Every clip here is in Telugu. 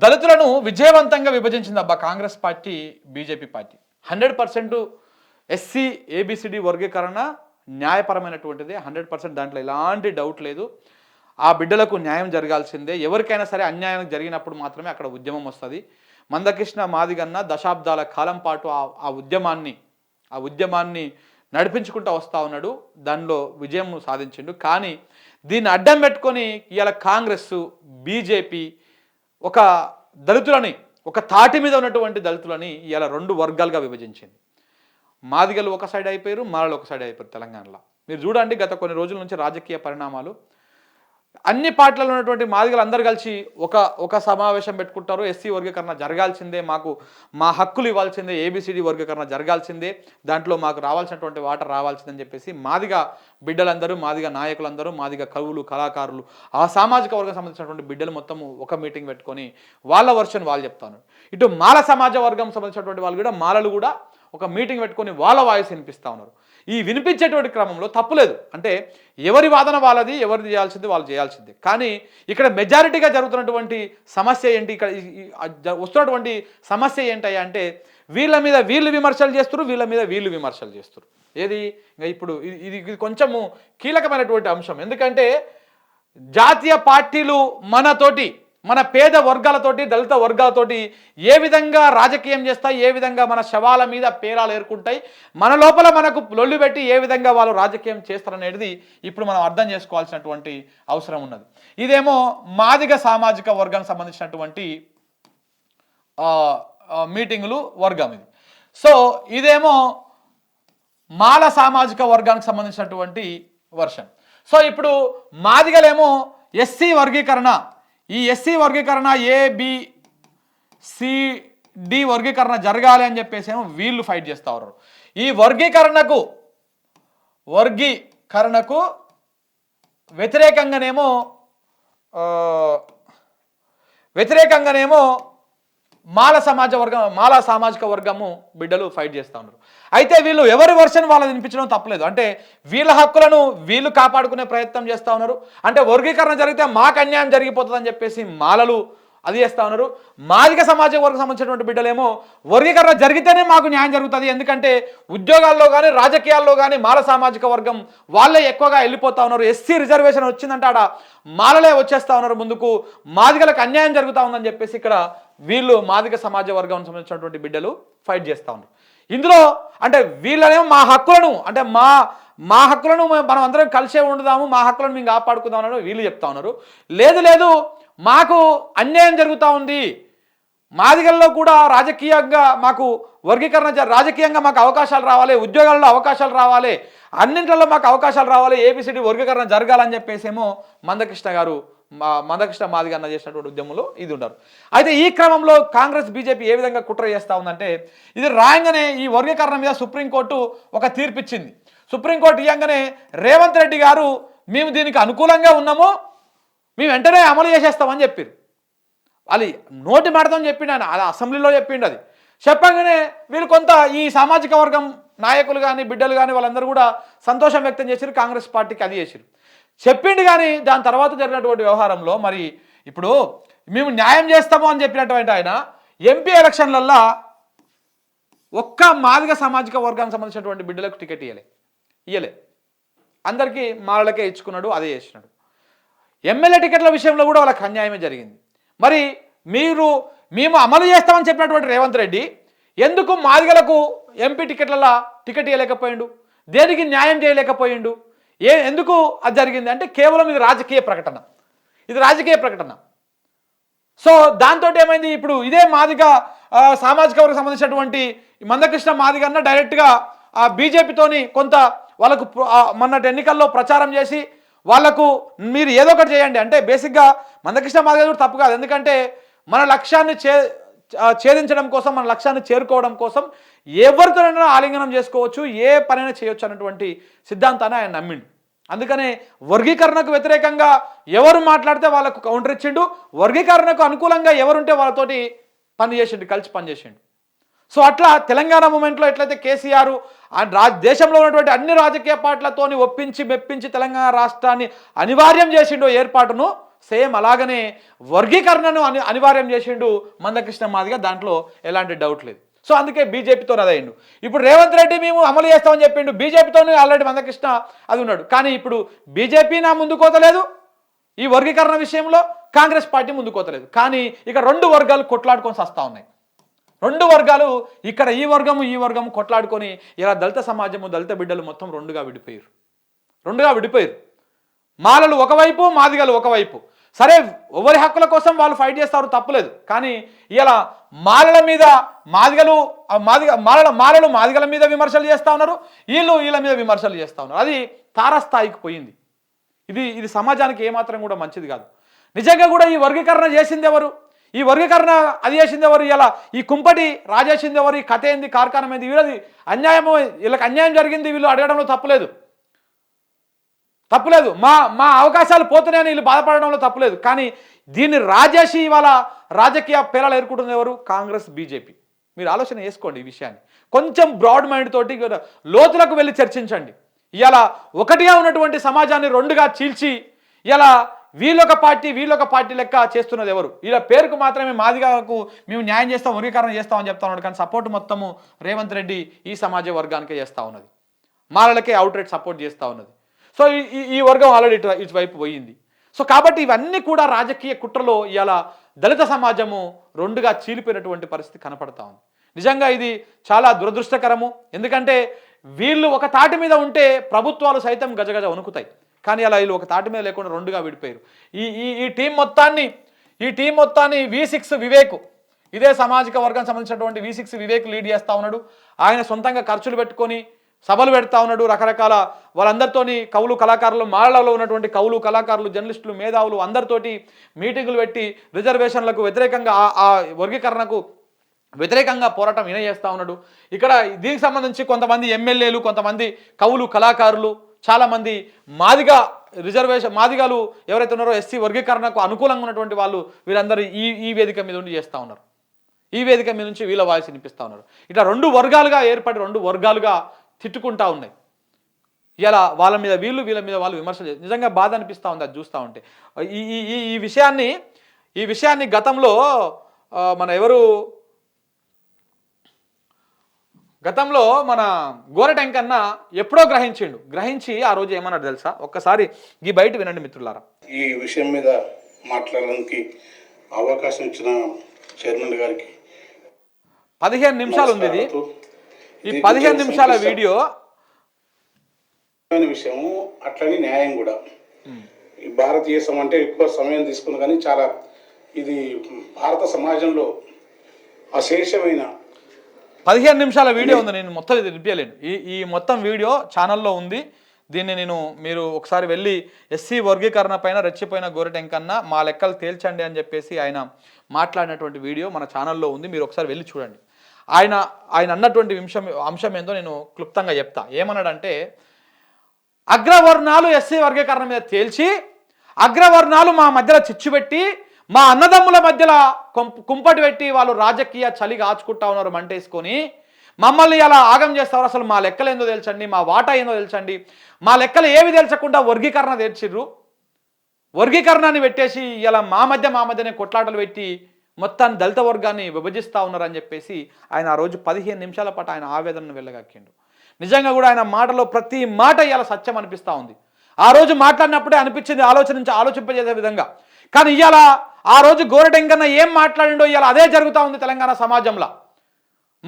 దళితులను విజయవంతంగా విభజించింది అబ్బా Congress party BJP party. Hundred percent SC ABCD వర్గీకరణ న్యాయపరమైనటువంటిది. హండ్రెడ్ పర్సెంట్ దాంట్లో ఎలాంటి డౌట్ లేదు. ఆ బిడ్డలకు న్యాయం జరగాల్సిందే. ఎవరికైనా సరే అన్యాయం జరిగినప్పుడు మాత్రమే అక్కడ ఉద్యమం వస్తుంది. మందకృష్ణ మాదిగన్న దశాబ్దాల కాలం పాటు ఆ ఆ ఉద్యమాన్ని ఆ ఉద్యమాన్ని నడిపించుకుంటూ వస్తూ ఉన్నాడు. దానిలో విజయం సాధించిండు. కానీ దీన్ని అడ్డం పెట్టుకొని ఇవాళ కాంగ్రెస్ బీజేపీ ఒక దళితులని ఒక తాటి మీద ఉన్నటువంటి దళితులని ఇలా రెండు వర్గాలుగా విభజించింది. మాదిగలు ఒక సైడ్ అయిపోయారు మాలలు ఒక సైడ్ అయిపోయారు తెలంగాణలో. మీరు చూడండి గత కొన్ని రోజుల నుంచి రాజకీయ పరిణామాలు. అన్ని పార్టీలలో ఉన్నటువంటి మాదిగలు అందరు కలిసి ఒక ఒక సమావేశం పెట్టుకుంటారు. ఎస్సీ వర్గీకరణ జరగాల్సిందే మాకు మా హక్కులు ఇవ్వాల్సిందే ఏబిసిడి వర్గీకరణ జరగాల్సిందే దాంట్లో మాకు రావాల్సినటువంటి వాటర్ రావాల్సిందని చెప్పేసి మాదిగా బిడ్డలందరూ మాదిగా నాయకులందరూ మాదిగా కవులు కళాకారులు ఆ సామాజిక వర్గం సంబంధించినటువంటి బిడ్డలు మొత్తం ఒక మీటింగ్ పెట్టుకొని వాళ్ళ వర్షన్ వాళ్ళు చెప్తాను ఇటు మాల సమాజ వర్గం సంబంధించినటువంటి వాళ్ళు కూడా మాలలు కూడా ఒక మీటింగ్ పెట్టుకొని వాళ్ళ వాయిస్ వినిపిస్తూ ఉన్నారు. ఈ వినిపించేటువంటి క్రమంలో తప్పులేదు అంటే ఎవరి వాదన వాళ్ళది ఎవరిది చేయాల్సింది వాళ్ళు చేయాల్సిందే. కానీ ఇక్కడ మెజారిటీగా జరుగుతున్నటువంటి సమస్య ఏంటి? ఇక్కడ వస్తున్నటువంటి సమస్య ఏంటయ్యా అంటే వీళ్ళ మీద వీళ్ళు విమర్శలు చేస్తారు వీళ్ళ మీద వీళ్ళు విమర్శలు చేస్తారు ఏది? ఇంకా ఇప్పుడు ఇది ఇది కొంచెము కీలకమైనటువంటి అంశం. ఎందుకంటే జాతీయ పార్టీలు మనతోటి మన పేద వర్గాలతోటి దళిత వర్గాలతోటి ఏ విధంగా రాజకీయం చేస్తాయి ఏ విధంగా మన శవాల మీద పేరాలు ఏర్కుంటాయి మన లోపల మనకు లొల్లు పెట్టి ఏ విధంగా వాళ్ళు రాజకీయం చేస్తారనేది ఇప్పుడు మనం అర్థం చేసుకోవాల్సినటువంటి అవసరం ఉన్నది. ఇదేమో మాదిగ సామాజిక వర్గానికి సంబంధించినటువంటి మీటింగులు వర్గం ఇది. సో ఇదేమో మాల సామాజిక వర్గానికి సంబంధించినటువంటి వర్షన్ సో ఇప్పుడు మాదిగలేమో ఎస్సీ వర్గీకరణ ఈ ఎస్సీ వర్గీకరణ ఏ బి వర్గీకరణ జరగాలి అని చెప్పేసి ఏమో వీళ్ళు ఫైట్ చేస్తూ ఉన్నారు. ఈ వర్గీకరణకు వర్గీకరణకు వ్యతిరేకంగానేమో వ్యతిరేకంగానేమో మాల సమాజ వర్గం మాల సామాజిక వర్గము బిడ్డలు ఫైట్ చేస్తూ ఉన్నారు. అయితే వీళ్ళు ఎవరి వర్షన్ వాళ్ళని వినిపించడం తప్పలేదు. అంటే వీళ్ళ హక్కులను వీళ్ళు కాపాడుకునే ప్రయత్నం చేస్తూ ఉన్నారు. అంటే వర్గీకరణ జరిగితే మాకు అన్యాయం జరిగిపోతుందని చెప్పేసి మాలలు అది చేస్తూ ఉన్నారు. మాదిక సమాజ వర్గం సంబంధించినటువంటి బిడ్డలేమో వర్గీకరణ జరిగితేనే మాకు న్యాయం జరుగుతుంది. ఎందుకంటే ఉద్యోగాల్లో కానీ రాజకీయాల్లో కానీ మాల సామాజిక వర్గం వాళ్ళే ఎక్కువగా వెళ్ళిపోతా ఉన్నారు. ఎస్సీ రిజర్వేషన్ వచ్చిందంటే ఆడ మాలలే వచ్చేస్తా ఉన్నారు ముందుకు. మాదిగలకు అన్యాయం జరుగుతూ ఉందని చెప్పేసి ఇక్కడ వీళ్ళు మాదిక సమాజ వర్గం సంబంధించినటువంటి బిడ్డలు ఫైట్ చేస్తూ ఉన్నారు. ఇందులో అంటే వీళ్ళనేమో మా హక్కులను అంటే మా మా హక్కులను మేము- మనం అందరం కలిసే ఉండదాము మా హక్కులను మేము కాపాడుకుందాం అని వీళ్ళు చెప్తా ఉన్నారు. లేదు లేదు మాకు అన్యాయం జరుగుతూ ఉంది. మాదిగల్లో కూడా రాజకీయంగా మాకు వర్గీకరణ జ- రాజకీయంగా మాకు అవకాశాలు రావాలి ఉద్యోగాల్లో అవకాశాలు రావాలి అన్నింటిలో మాకు అవకాశాలు రావాలి ఏబిసిడి వర్గీకరణ జరగాలని చెప్పేసేమో మందకృష్ణ గారు మా మందకృష్ణ మాదిగ అన్న చేసినటువంటి ఉద్యమంలో ఇది ఉన్నారు. అయితే ఈ క్రమంలో కాంగ్రెస్ బీజేపీ ఏ విధంగా కుట్ర చేస్తూ ఉందంటే ఇది రాయంగానే ఈ వర్గీకరణ మీద సుప్రీంకోర్టు ఒక తీర్పు ఇచ్చింది సుప్రీంకోర్టు ఇవ్వగానే రేవంత్ రెడ్డి గారు మేము దీనికి అనుకూలంగా ఉన్నాము మేము వెంటనే అమలు చేసేస్తామని చెప్పారు. వాళ్ళు నోటి మాటతో చెప్పిండు ఆయన అది అసెంబ్లీలో చెప్పిండు అది. చెప్పగానే వీళ్ళు కొంత ఈ సామాజిక వర్గం నాయకులు కానీ బిడ్డలు కానీ వాళ్ళందరూ కూడా సంతోషం వ్యక్తం చేశారు కాంగ్రెస్ పార్టీకి అది చేశారు చెప్పిండు కానీ దాని తర్వాత జరిగినటువంటి వ్యవహారంలో మరి ఇప్పుడు మేము న్యాయం చేస్తాము అని చెప్పినటువంటి ఆయన ఎంపీ ఎలక్షన్లల్లో ఒక్క మాదిగ సామాజిక వర్గానికి సంబంధించినటువంటి బిడ్డలకు టికెట్ ఇవ్వలే ఇయ్యలే. అందరికీ మాలలకే ఇచ్చుకున్నాడు అదే చేసినాడు. ఎమ్మెల్యే టికెట్ల విషయంలో కూడా వాళ్ళకి అన్యాయమే జరిగింది. మరి మీరు మేము అమలు చేస్తామని చెప్పినటువంటి రేవంత్ రెడ్డి ఎందుకు మాదిగలకు ఎంపీ టికెట్లలో టికెట్ ఇవ్వలేకపోయిండు దేనికి న్యాయం చేయలేకపోయిండు? ఏ ఎందుకు అది జరిగింది? అంటే కేవలం ఇది రాజకీయ ప్రకటన. ఇది రాజకీయ ప్రకటన. సో దాంతో ఏమైంది? ఇప్పుడు ఇదే మాదిగ సామాజిక వర్గం సంబంధించినటువంటి మందకృష్ణ మాదిగ అన్న డైరెక్ట్గా బీజేపీతోని కొంత వాళ్ళకు మొన్నటి ఎన్నికల్లో ప్రచారం చేసి వాళ్ళకు మీరు ఏదో ఒకటి చేయండి. అంటే బేసిక్గా మందకృష్ణ మాదిగ కూడా తప్పు కాదు. ఎందుకంటే మన లక్ష్యాన్ని చే ఛేదించడం కోసం మన లక్ష్యాన్ని చేరుకోవడం కోసం ఎవరితోనైనా ఆలింగనం చేసుకోవచ్చు ఏ పనైనా చేయొచ్చు అన్నటువంటి సిద్ధాంతాన్ని ఆయన నమ్మిండు. అందుకనే వర్గీకరణకు వ్యతిరేకంగా ఎవరు మాట్లాడితే వాళ్ళకు కౌంటర్ ఇచ్చిండు. వర్గీకరణకు అనుకూలంగా ఎవరుంటే వాళ్ళతోటి పని చేసిండు కలిసి పనిచేసిండు సో అట్లా తెలంగాణ మూమెంట్లో ఎట్లయితే కేసీఆర్ ఆ రా దేశంలో ఉన్నటువంటి అన్ని రాజకీయ పార్టీలతోని ఒప్పించి మెప్పించి తెలంగాణ రాష్ట్రాన్ని అనివార్యం చేసిండో ఏర్పాటును సేమ్ అలాగనే వర్గీకరణను అని అనివార్యం చేసిండు మందకృష్ణ మాదిగా దాంట్లో ఎలాంటి డౌట్ లేదు. సో అందుకే బీజేపీతో అదయిండు ఇప్పుడు రేవంత్ రెడ్డి మేము అమలు చేస్తామని చెప్పిండు బీజేపీతోనే ఆల్రెడీ మందకృష్ణ అది ఉన్నాడు. కానీ ఇప్పుడు బీజేపీ నా ముందు కోతలేదు ఈ వర్గీకరణ విషయంలో కాంగ్రెస్ పార్టీ ముందు కోతలేదు కానీ ఇక రెండు వర్గాలు కొట్లాడుకొని వస్తూ ఉన్నాయి. రెండు వర్గాలు ఇక్కడ ఈ వర్గము ఈ వర్గము కొట్లాడుకొని ఇలా దళిత సమాజము దళిత బిడ్డలు మొత్తం రెండుగా విడిపోయారు. రెండుగా విడిపోయారు. మాలలు ఒకవైపు మాదిగలు ఒకవైపు. సరే ఎవరి హక్కుల కోసం వాళ్ళు ఫైట్ చేస్తారు తప్పలేదు. కానీ ఇలా మాలల మీద మాదిగలు మాదిగ మాలల మాలలు మాదిగల మీద విమర్శలు చేస్తూ ఉన్నారు వీళ్ళు వీళ్ళ మీద విమర్శలు చేస్తూ ఉన్నారు. అది తారస్థాయికి పోయింది. ఇది ఇది సమాజానికి ఏమాత్రం కూడా మంచిది కాదు. నిజంగా కూడా ఈ వర్గీకరణ చేసింది ఎవరు? ఈ వర్గీకరణ అది చేసింది ఎవరు? ఇలా ఈ కుంపటి రాజేసింది ఎవరు? ఈ కథ ఏంది? కార్ఖానం ఏంది? వీళ్ళది అన్యాయము వీళ్ళకి అన్యాయం జరిగింది వీళ్ళు అడగడంలో తప్పులేదు. తప్పులేదు. మా మా అవకాశాలు పోతున్నాయని వీళ్ళు బాధపడడంలో తప్పులేదు. కానీ దీన్ని రాజేసి ఇవాళ రాజకీయ పేరాలు ఎదుర్కొంటుంది ఎవరు? Congress BJP. మీరు ఆలోచన చేసుకోండి ఈ విషయాన్ని. కొంచెం బ్రాడ్ మైండ్ తోటి లోతులకు వెళ్ళి చర్చించండి. ఇలా ఒకటిగా ఉన్నటువంటి సమాజాన్ని రెండుగా చీల్చి ఇలా వీళ్ళొక పార్టీ వీళ్ళొక పార్టీ లెక్క చేస్తున్నది ఎవరు? ఇలా పేరుకు మాత్రమే మాదిగాకు మేము న్యాయం చేస్తాం వర్గీకరణ చేస్తామని చెప్తా ఉన్నాడు. కానీ సపోర్ట్ మొత్తము రేవంత్ రెడ్డి ఈ సమాజ వర్గానికే చేస్తూ ఉన్నది. మాలలకే అవుట్రేట్ సపోర్ట్ చేస్తూ ఉన్నది. సో ఈ- ఈ వర్గం ఆల్రెడీ ఇటు ఇటువైపు పోయింది. సో కాబట్టి ఇవన్నీ కూడా రాజకీయ కుట్రలో ఇలా దళిత సమాజము రెండుగా చీలిపోయినటువంటి పరిస్థితి కనపడతా ఉంది. నిజంగా ఇది చాలా దురదృష్టకరము. ఎందుకంటే వీళ్ళు ఒక తాటి మీద ఉంటే ప్రభుత్వాలు సైతం గజగజ వణుకుతాయి. కానీ అలా వీళ్ళు ఒక తాటి మీద లేకుండా రెండుగా విడిపోయారు. ఈ ఈ ఈ టీం మొత్తాన్ని ఈ టీం మొత్తాన్ని వి సిక్స్ వివేక్ ఇదే సామాజిక వర్గం సంబంధించినటువంటి వి సిక్స్ వివేక్ లీడ్ చేస్తూ ఉన్నాడు. ఆయన సొంతంగా ఖర్చులు పెట్టుకొని సభలు పెడతా ఉన్నాడు రకరకాల వాళ్ళందరితోని కవులు కళాకారులు మాలలో ఉన్నటువంటి కవులు కళాకారులు జర్నలిస్టులు మేధావులు అందరితోటి మీటింగులు పెట్టి రిజర్వేషన్లకు వ్యతిరేకంగా ఆ- వర్గీకరణకు వ్యతిరేకంగా పోరాటం ఈయన చేస్తూ ఉన్నాడు. ఇక్కడ దీనికి సంబంధించి కొంతమంది ఎమ్మెల్యేలు కొంతమంది కవులు కళాకారులు చాలామంది మాదిగా రిజర్వేషన్ మాదిగాలు ఎవరైతే ఉన్నారో ఎస్సీ వర్గీకరణకు అనుకూలంగా ఉన్నటువంటి వాళ్ళు వీరందరూ ఈ ఈ వేదిక మీద ఉండి చేస్తూ ఉన్నారు. ఈ వేదిక మీద నుంచి వీళ్ళ వాయిస్ వినిపిస్తూ ఉన్నారు. ఇట్లా రెండు వర్గాలుగా ఏర్పడి రెండు వర్గాలుగా తిట్టుకుంటా ఉన్నాయి. ఇలా వాళ్ళ మీద వీళ్ళు వీళ్ళ మీద వాళ్ళు విమర్శలు చేస్తారు నిజంగా బాధ అనిపిస్తూ ఉంది అది చూస్తూ ఉంటే. ఈ ఈ ఈ- ఈ విషయాన్ని ఈ విషయాన్ని గతంలో మన ఎవరు గతంలో మన గోరటెంకన్న ఎప్పుడో గ్రహించిండు. గ్రహించి ఆ రోజు ఏమన్నాడు తెలుసా? ఒక్కసారి ఈ బయట వినండి మిత్రులారా. ఈ విషయం మీద మాట్లాడడానికి అవకాశం ఇచ్చిన చైర్మన్ గారికి పదిహేను నిమిషాలు ఉంది ఇది. ఈ పదిహేను నిమిషాల వీడియో విషయము అట్లని న్యాయం కూడా. ఈ భారతదేశం అంటే ఎక్కువ సమయం తీసుకుంది కానీ చాలా ఇది భారత సమాజంలో అశేషమైన పదిహేను నిమిషాల వీడియో ఉంది నేను మొత్తం ఇది వినిపించలేను ఈ ఈ మొత్తం వీడియో ఛానల్లో ఉంది. దీన్ని నేను మీరు ఒకసారి వెళ్ళి ఎస్సీ వర్గీకరణ పైన రెచ్చిపోయిన గోరటెంకన్న మా లెక్కలు తేల్చండి అని చెప్పేసి ఆయన మాట్లాడినటువంటి వీడియో మన ఛానల్లో ఉంది. మీరు ఒకసారి వెళ్ళి చూడండి. ఆయన ఆయన అన్నటువంటి అంశం అంశం ఏందో నేను క్లుప్తంగా చెప్తా. ఏమన్నాడంటే అగ్రవర్ణాలు ఎస్సీ వర్గీకరణ మీద తేల్చి అగ్రవర్ణాలు మా మధ్యలో చిచ్చుపెట్టి మా అన్నదమ్ముల మధ్యలో కొంప- కుంపటి పెట్టి వాళ్ళు రాజకీయ చలి కాచుకుంటా ఉన్నారు మంటేసుకొని. మమ్మల్ని అలా ఆగం చేస్తారు అసలు మా లెక్కలు ఏందో తెలుసండి మా వాటా ఏందో తెలుసండి. మా లెక్కలు ఏవి తెలుసకుండా వర్గీకరణ తెచ్చిర్రు. వర్గీకరణాన్ని పెట్టేసి ఇలా మా మధ్య మా మధ్యనే కొట్లాటలు పెట్టి మొత్తాన్ని దళిత వర్గాన్ని విభజిస్తూ ఉన్నారని చెప్పేసి ఆయన ఆ రోజు పదిహేను నిమిషాల పాటు ఆయన ఆవేదనను వెళ్ళగక్కిండు నిజంగా కూడా ఆయన మాటలో ప్రతి మాట ఇవాళ సత్యం అనిపిస్తూ ఉంది. ఆ రోజు మాట్లాడినప్పుడే అనిపించింది ఆలోచన నుంచి ఆలోచింపజేసే విధంగా. కానీ ఇవాళ ఆ రోజు గోరటెంకన్న ఏం మాట్లాడిండో ఇవాళ అదే జరుగుతూ ఉంది తెలంగాణ సమాజంలో.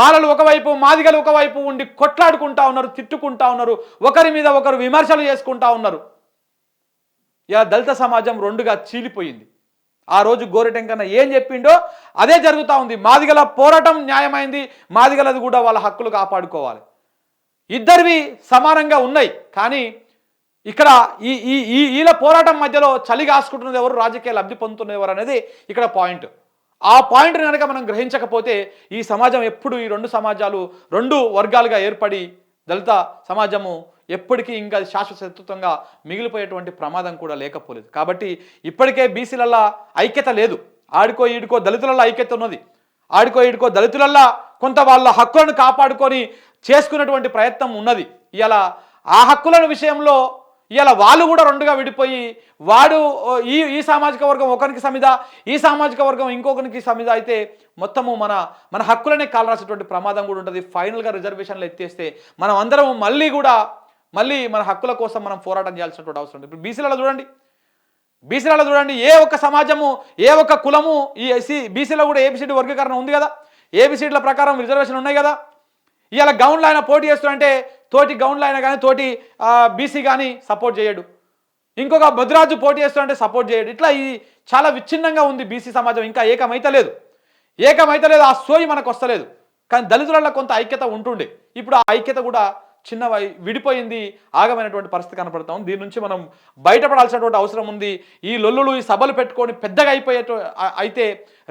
మాలలు ఒకవైపు మాదిగలు ఒకవైపు ఉండి కొట్లాడుకుంటా ఉన్నారు తిట్టుకుంటా ఉన్నారు ఒకరి మీద ఒకరు విమర్శలు చేసుకుంటా ఉన్నారు. ఇలా దళిత సమాజం రెండుగా చీలిపోయింది. ఆ రోజు గోరెటెంకన్న ఏం చెప్పిండో అదే జరుగుతూ ఉంది. మాదిగల పోరాటం న్యాయమైంది మాదిగలది కూడా వాళ్ళ హక్కులు కాపాడుకోవాలి. ఇద్దరివి సమానంగా ఉన్నాయి కానీ ఇక్కడ ఈ ఈ ఈ ఈల పోరాటం మధ్యలో చలి కాసుకుంటున్నది ఎవరు? రాజకీయ లబ్ధి పొందుతున్నది ఎవరు అనేది ఇక్కడ పాయింట్. ఆ పాయింట్ని కనుక మనం గ్రహించకపోతే ఈ సమాజం ఎప్పుడు ఈ రెండు సమాజాలు రెండు వర్గాలుగా ఏర్పడి దళిత సమాజము ఎప్పటికీ ఇంకా శాశ్వత శత్రుత్వంగా మిగిలిపోయేటువంటి ప్రమాదం కూడా లేకపోలేదు. కాబట్టి ఇప్పటికే బీసీలల్లా ఐక్యత లేదు. ఆడుకో ఈడుకో దళితులల్లో ఐక్యత ఉన్నది. ఆడుకో ఈడుకో దళితులల్లా కొంత వాళ్ళ హక్కులను కాపాడుకొని చేసుకున్నటువంటి ప్రయత్నం ఉన్నది. ఇలా ఆ హక్కులను విషయంలో ఇలా వాళ్ళు కూడా రెండుగా విడిపోయి వాడు ఈ ఈ సామాజిక వర్గం ఒకరికి సమిద ఈ సామాజిక వర్గం ఇంకొకరికి సమిద అయితే మొత్తము మన మన హక్కులనే కాలరాసేటువంటి ప్రమాదం కూడా ఉంటుంది. ఫైనల్గా రిజర్వేషన్లు ఎత్తేస్తే మనం అందరం మళ్ళీ కూడా మళ్ళీ మన హక్కుల కోసం మనం పోరాటం చేయాల్సినటువంటి అవసరం ఉంది. ఇప్పుడు బీసీలలో చూడండి. బీసీలలో చూడండి ఏ ఒక్క సమాజము ఏ ఒక్క కులము ఈ ఎస్సీ బీసీలో కూడా ఏబిసిడి వర్గీకరణ ఉంది కదా. ఏబిసిడ్ల ప్రకారం రిజర్వేషన్ ఉన్నాయి కదా. ఇలా గౌన్లో ఆయన పోటీ చేస్తుంటే తోటి గౌండ్లు అయినా కానీ తోటి బీసీ కానీ సపోర్ట్ చేయడు. ఇంకొక భద్రాజు పోటీ చేస్తుంటే సపోర్ట్ చేయడు. ఇట్లా ఈ చాలా విచ్ఛిన్నంగా ఉంది బీసీ సమాజం. ఇంకా ఏకమైతలేదు ఏకమైతలేదు ఆ సోయి మనకు వస్తలేదు. కానీ దళితులలో కొంత ఐక్యత ఉంటుండే. ఇప్పుడు ఆ ఐక్యత కూడా చిన్న విడిపోయింది ఆగమైనటువంటి పరిస్థితి కనపడతాం దీని నుంచి మనం బయటపడాల్సినటువంటి అవసరం ఉంది. ఈ లొల్లులు ఈ సభలు పెట్టుకొని పెద్దగా అయిపోయే అయితే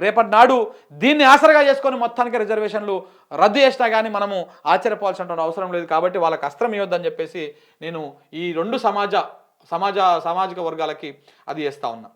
రేపటి నాడు దీన్ని ఆసరగా చేసుకొని మొత్తానికి రిజర్వేషన్లు రద్దు చేసినా కానీ మనము ఆశ్చర్యపోవాల్సినటువంటి అవసరం లేదు. కాబట్టి వాళ్ళకి అస్త్రం ఇవ్వద్దని చెప్పేసి నేను ఈ రెండు సమాజ సమాజ సామాజిక వర్గాలకి అది చేస్తా ఉన్నా.